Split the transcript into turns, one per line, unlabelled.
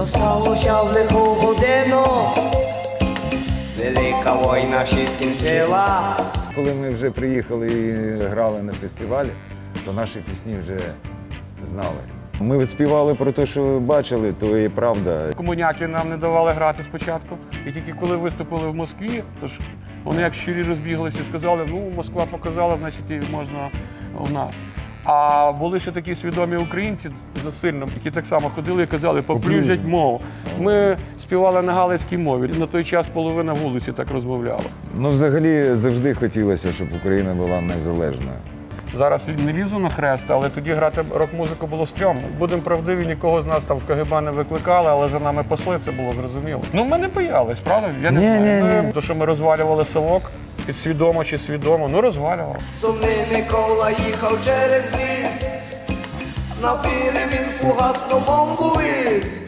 що сталося в лиху годину. Велика війна ще скінчила.
Коли ми вже приїхали і грали на фестивалі, то наші пісні вже знали. Ми співали про те, що бачили, то і правда.
Комуняки нам не давали грати спочатку. І тільки коли виступили в Москві, то ж вони як щирі розбіглися і сказали, ну Москва показала, значить і можна у нас. А були ще такі свідомі українці засильно, які так само ходили і казали, поплюжать мову. Ми співали на галицькій мові. На той час половина вулиці так розмовляла.
Ну, взагалі, завжди хотілося, щоб Україна була незалежною.
Зараз не лізу на хрест, але тоді грати рок-музику було стрьомно. Будемо правдиві, нікого з нас там в КГБ не викликали, але за нами посли, це було зрозуміло. Ну, ми не боялись, правда? Я не
Ні,
знаю.
ні,
Ми-
ні.
То, що ми розвалювали совок, підсвідомо чи свідомо, ну розвалював.
Сумний Микола їхав через ліс, на пірі він фугасно бомбу віз.